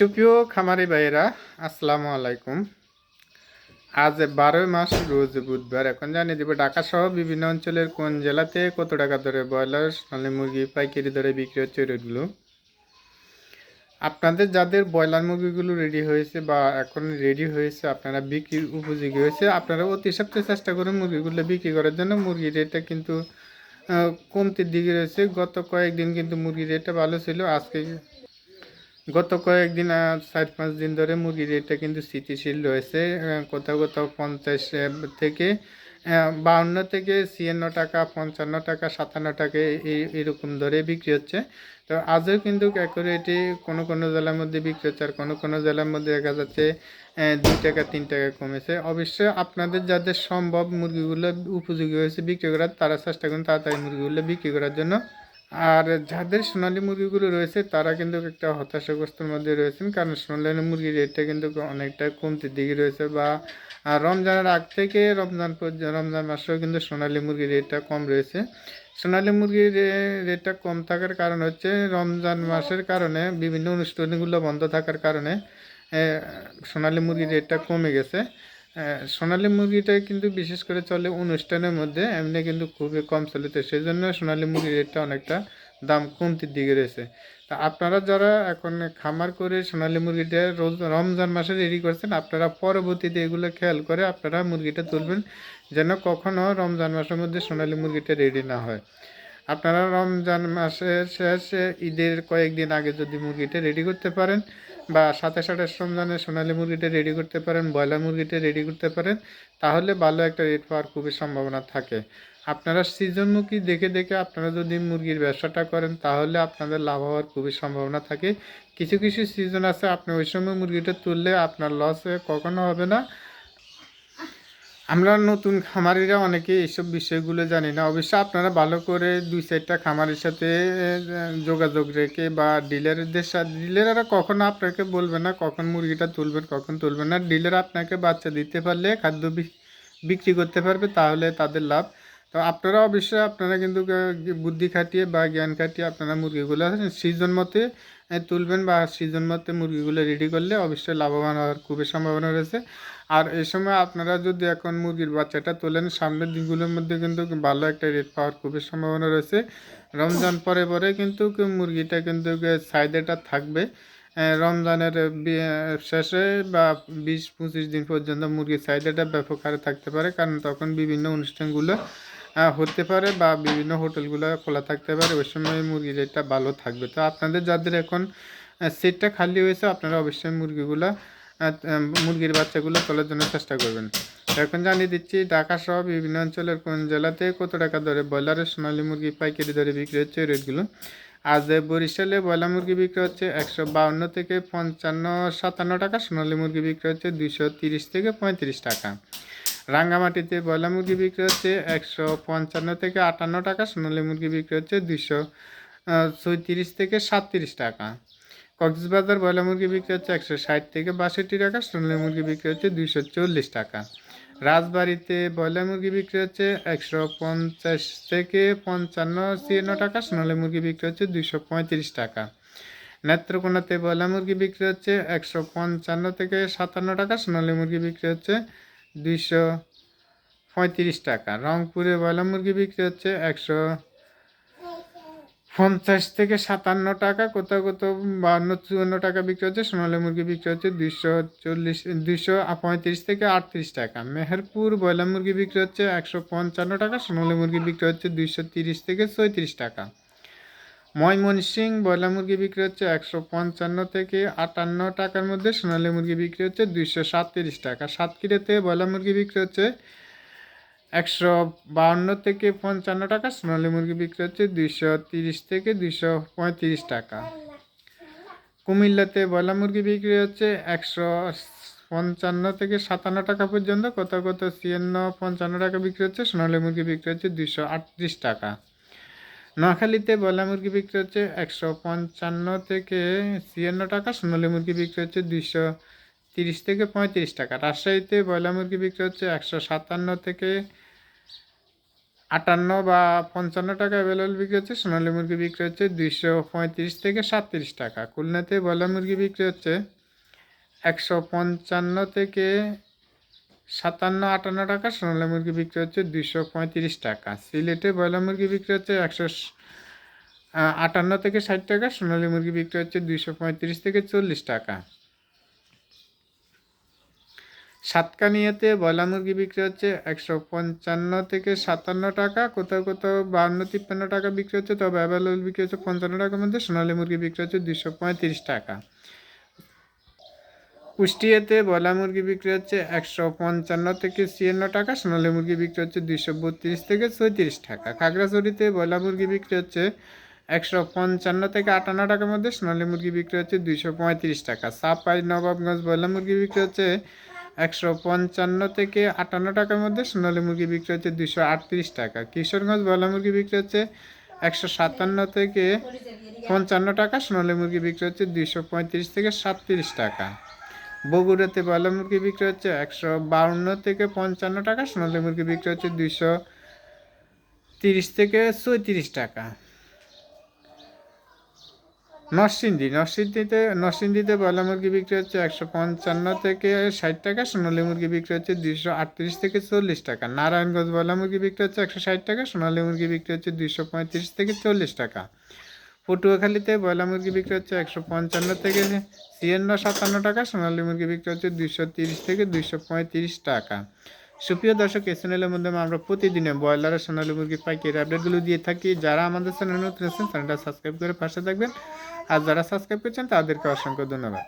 সুপ্রিয় খামারি ভাইয়েরা, আসসালামু আলাইকুম। আজ বারোই মাস রোজ বুধবার। এখন জানিয়ে দেবো ঢাকা সহ বিভিন্ন অঞ্চলের কোন জেলাতে কত টাকা ধরে ব্রয়লার সোনালী মুরগি, পাইকারি দরে বিক্রি হচ্ছে রেটগুলো আপনাদের যাদের ব্রয়লার মুরগিগুলো রেডি হয়েছে বা এখন রেডি হয়েছে, আপনারা বিক্রির উপযোগী হয়েছে, আপনারা অতি সপ্তাহে চেষ্টা করুন মুরগিগুলো বিক্রি করার জন্য। মুরগির রেটটা কিন্তু কমতির দিকে রয়েছে। গত কয়েকদিন কিন্তু মুরগির রেটটা ভালো ছিল। আজকে গত কয়েকদিন চার পাঁচ দিন ধরে মুরগির রেটটা কিন্তু স্থিতিশীল রয়েছে। কোথাও কোথাও পঞ্চাশ থেকে বাউন্ন থেকে ছিয়ান্ন টাকা, পঞ্চান্ন টাকা, সাতান্ন টাকা এরকম ধরে বিক্রি হচ্ছে। তো আজও কিন্তু অ্যাকুরেটি কোনো কোনো জেলার মধ্যে বিক্রি হচ্ছে আর কোনো কোনো জেলার মধ্যে দেখা যাচ্ছে দুই টাকা, তিন টাকা কমেছে। অবশ্যই আপনাদের যাদের সম্ভব মুরগিগুলো উপযোগী হয়েছে বিক্রি করার, তারা চেষ্টা করুন তাড়াতাড়ি মুরগিগুলো বিক্রি করার জন্য। আর যাদের সোনালী মুরগিগুলো রয়েছে, তারা কিন্তু একটা হতাশাগ্রস্তের মধ্যে রয়েছেন। কারণ সোনালী মুরগির রেটটা কিন্তু অনেকটা কমতির দিকে রয়েছে বা রমজানের আগ থেকে রমজান রমজান মাসেও কিন্তু সোনালী মুরগির রেটটা কম রয়েছে। সোনালী মুরগির রেটটা কম থাকার কারণ হচ্ছে রমজান মাসের কারণে বিভিন্ন অনুষ্ঠানগুলো বন্ধ থাকার কারণে সোনালী মুরগির রেটটা কমে গেছে। সোনালী মুরগিটা কিন্তু বিশেষ করে চলে অনুষ্ঠানের মধ্যে, এমনি কিন্তু খুবই কম চলে তো সেই জন্য সোনালী মুরগির রেটটা অনেকটা দাম কমতির দিকে রয়েছে। তা আপনারা যারা এখন খামার করে সোনালী মুরগিটা রোজ রমজান মাসে রেডি করছেন, আপনারা পরবর্তীতে এগুলো খেয়াল করে আপনারা মুরগিটা তুলবেন, যেন কখনো রমজান মাসের মধ্যে সোনালী মুরগিটা রেডি না হয়। আপনারা রমজান মাসের শেষে ঈদের কয়েকদিন আগে যদি মুরগিটা রেডি করতে পারেন বা সাতাশ আঠাশ রমজানে সোনালী মুরগিটা রেডি করতে পারেন, ব্রয়লার মুরগিটা রেডি করতে পারেন, তাহলে ভালো একটা রেট পাওয়ার খুবই সম্ভাবনা থাকে। আপনারা সিজনমুখী দেখে দেখে আপনারা যদি মুরগির ব্যবসাটা করেন, তাহলে আপনাদের লাভ হওয়ার খুবই সম্ভাবনা থাকে। কিছু কিছু সিজন আছে, আপনি ওই সময় মুরগিটা তুললে আপনার লস কখনো হবে না। আমরা নতুন খামারিরা অনেকে এইসব বিষয়গুলো জানি না। অবশ্যই আপনারা ভালো করে দুই চারটা খামারের সাথে যোগাযোগ রেখে বা ডিলারদের সাথে, ডিলাররা কখনো আপনাকে বলবে না কখন মুরগিটা তুলবেন, কখন তুলবেন না। ডিলার আপনাকে বাচ্চা দিতে পারলে, খাদ্য বিক্রি করতে পারবে, তাহলে তাদের লাভ। তো আপনারা অবশ্যই আপনারা কিন্তু বুদ্ধি খাটিয়ে বা জ্ঞান খাটিয়ে আপনারা মুরগিগুলো সিজন মতে তুলবেন বা সিজন মতে মুরগিগুলো রেডি করলে অবশ্যই লাভবান হওয়ার খুবই সম্ভাবনা রয়েছে। আর এই সময় আপনারা যদি এখন মুরগির বাচ্চাটা তোলেন, সামনের দিনগুলোর মধ্যে কিন্তু ভালো একটা রেট পাওয়ার খুবই সম্ভাবনা রয়েছে। রমজান পরে পরে কিন্তু মুরগিটা কিন্তু সাইডেটা থাকবে। রমজানের শেষে বা বিশ পঁচিশ দিন পর্যন্ত মুরগির চাহিদাটা ব্যাপক হারে থাকতে পারে। কারণ তখন বিভিন্ন অনুষ্ঠানগুলো হতে পারে বা বিভিন্ন হোটেলগুলো খোলা থাকতে পারে, ওই সময় মুরগির রেটটা ভালো থাকবে। তো আপনাদের যাদের এখন সিটটা খালি হয়েছে, আপনারা অবশ্যই মুরগিগুলো মুরগির বাচ্চাগুলো তোলার জন্য চেষ্টা করবেন। এখন জানিয়ে দিচ্ছি, ঢাকা সহ বিভিন্ন অঞ্চলের কোন জেলাতে কত টাকা দরে ব্রয়লারের সোনালী মুরগি পাইকারি দরে বিক্রি হচ্ছে রেটগুলো? আজ বরিশালে ব্রয়লার মুরগি বিক্রি হচ্ছে একশো বাউন্ন থেকে পঞ্চান্ন, সাতান্ন টাকা, সোনালী মুরগি বিক্রি হচ্ছে দুইশো তিরিশ থেকে পঁয়ত্রিশ টাকা। রাঙ্গামাটিতে ব্রয়লার মুরগি বিক্রি হচ্ছে একশো পঞ্চান্ন থেকে আটান্ন টাকা, সোনালী মুরগি বিক্রি হচ্ছে দুইশো ছয়ত্রিশ থেকে সাতত্রিশ টাকা। কক্সবাজার ব্রয়লার মুরগি বিক্রি হচ্ছে একশো ষাট থেকে বাষট্টি টাকা, সোনালী মুরগি বিক্রি হচ্ছে দুইশো চল্লিশ টাকা। রাজবাড়িতে ব্রয়লার মুরগি বিক্রি হচ্ছে একশো পঞ্চাশ থেকে পঞ্চান্ন ছিয়ান্ন টাকা, সোনালী মুরগি বিক্রি হচ্ছে দুইশো পঁয়ত্রিশ টাকা। নেত্রকোনাতে ব্রয়লার মুরগি বিক্রি হচ্ছে একশো পঞ্চান্ন থেকে সাতান্ন টাকা, সোনালী মুরগি বিক্রি হচ্ছে দুইশো পঁয়ত্রিশ টাকা। রংপুরে ব্রয়লার মুরগি বিক্রি হচ্ছে একশো পঞ্চাশ থেকে সাতান্ন টাকা, কোথাও কোথাও বান্ন চুয়ান্ন টাকা বিক্রি হচ্ছে, সোনালী মুরগি বিক্রি হচ্ছে দুইশো চল্লিশ, দুইশো পঁয়ত্রিশ থেকে আটত্রিশ টাকা। মেহেরপুর ব্রয়লার মুরগি বিক্রি হচ্ছে একশো পঞ্চান্ন টাকা, সোনালী মুরগি বিক্রি হচ্ছে দুইশো তিরিশ থেকে ছয়ত্রিশ টাকা। ময়মনসিং ব্রয়লার মুরগি বিক্রি হচ্ছে একশো পঞ্চান্ন থেকে আটান্ন টাকার মধ্যে, সোনালী মুরগি বিক্রি হচ্ছে দুইশো সাতত্রিশ টাকা। সাতক্ষীরাতে ব্রয়লার মুরগি বিক্রি হচ্ছে একশো বাউন্ন থেকে পঞ্চান্ন টাকা, সোনালী মুরগি বিক্রি হচ্ছে দুইশো তিরিশ থেকে দুইশো পঁয়ত্রিশ টাকা। কুমিল্লাতে ব্রয়লার মুরগি বিক্রি হচ্ছে একশো পঞ্চান্ন থেকে সাতান্ন টাকা পর্যন্ত কত কত ছিয়ান্ন পঞ্চান্ন টাকা বিক্রি হচ্ছে, সোনালী মুরগি বিক্রি হচ্ছে দুইশো আটত্রিশ টাকা। নোয়াখালীতে ব্রয়লার মুরগি বিক্রি হচ্ছে একশো পঞ্চান্ন থেকে ছিয়ান্ন টাকা, সোনালী মুরগি বিক্রি হচ্ছে দুইশো তিরিশ থেকে পঁয়ত্রিশ টাকা। রাজশাহীতে ব্রয়লার মুরগি বিক্রি হচ্ছে একশো সাতান্ন থেকে আটান্ন বা পঞ্চান্ন টাকা অ্যাভেলেবল বিক্রি হচ্ছে, সোনালী মুরগি বিক্রি হচ্ছে দুইশো পঁয়ত্রিশ থেকে সাতত্রিশ টাকা। খুলনাতে ব্রয়লার মুরগি বিক্রি হচ্ছে একশো পঞ্চান্ন থেকে সাতান্ন, আটান্ন টাকা, সোনালী মুরগি বিক্রি হচ্ছে দুইশো পঁয়ত্রিশ টাকা। সিলেটে ব্রয়লার মুরগি বিক্রি হচ্ছে একশো আটান্ন থেকে ষাট টাকা, সোনালী মুরগি বিক্রি হচ্ছে দুইশো পঁয়ত্রিশ থেকে চল্লিশ টাকা। সাতকানিয়াতে ব্রয়লার মুরগি বিক্রি হচ্ছে একশো পঞ্চান্ন থেকে সাতান্ন টাকা, কোথাও কোথাও বান্ন, তিপ্পান্ন টাকা বিক্রি হচ্ছে, তবে অ্যাভেলেবল বিক্রি হচ্ছে পঞ্চান্ন টাকার মধ্যে, সোনালী মুরগি বিক্রি হচ্ছে দুশো পঁয়ত্রিশ টাকা। কুষ্টিয়াতে ব্রয়লার মুরগি বিক্রি হচ্ছে একশো পঞ্চান্ন থেকে ছিয়ান্ন টাকা, সোনালী মুরগি বিক্রি হচ্ছে দুইশো বত্রিশ থেকে ছয়ত্রিশ টাকা। খাগড়াছড়িতে ব্রয়লার মুরগি বিক্রি হচ্ছে একশো পঞ্চান্ন থেকে আটান্ন টাকার মধ্যে, সোনালী মুরগি বিক্রি হচ্ছে দুইশো পঁয়ত্রিশ টাকা। সাপাই নবাবগঞ্জ ব্রয়লার মুরগি বিক্রি হচ্ছে একশো পঞ্চান্ন থেকে আটান্ন টাকার মধ্যে, সোনালী মুরগি বিক্রি হচ্ছে দুশো আটত্রিশ টাকা। কিশোরগঞ্জ ব্রয়লার মুরগি বিক্রি হচ্ছে একশো সাতান্ন থেকে পঞ্চান্ন টাকা, সোনালী মুরগি বিক্রি হচ্ছে দুইশো পঁয়ত্রিশ থেকে সাতত্রিশ টাকা। বগুড়াতে ব্রয়লার মুরগি বিক্রি হচ্ছে একশো বাউন্ন থেকে পঞ্চান্ন টাকা, সোনালী মুরগি বিক্রি হচ্ছে দুইশো তিরিশ থেকে চৌত্রিশ টাকা। নরসিংদী, নরসিংদীতে নরসিংদীতে ব্রয়লার মুরগি বিক্রি হচ্ছে একশো পঞ্চান্ন থেকে ষাট টাকা, সোনালী মুরগি বিক্রি হচ্ছে দুইশো আটত্রিশ থেকে চল্লিশ টাকা। নারায়ণগঞ্জ ব্রয়লার মুরগি বিক্রি হচ্ছে একশো ষাট টাকা, সোনালী মুরগি বিক্রি হচ্ছে দুইশো পঁয়ত্রিশ থেকে চল্লিশ টাকা। পটুয়াখালীতে ব্রয়লার মুরগি বিক্রি হচ্ছে একশো পঞ্চান্ন থেকে ছিয়ান্ন সাতান্ন টাকা, সোনালী মুরগি বিক্রি হচ্ছে দুইশো তিরিশ থেকে দুইশো পঁয়ত্রিশ টাকা। সুপ্রিয় দর্শক, এই চ্যানেলের মধ্যে আমরা প্রতিদিনে ব্রয়লার সোনালী মুরগির পাইকারি আপডেটগুলো দিয়ে থাকি। যারা আমাদের চ্যানেল নতুন আছেন চ্যানেলটা সাবস্ক্রাইব করে পাশে থাকবেন। আর যারা সাবস্ক্রাইব করছেন, তাদেরকে অসংখ্য ধন্যবাদ।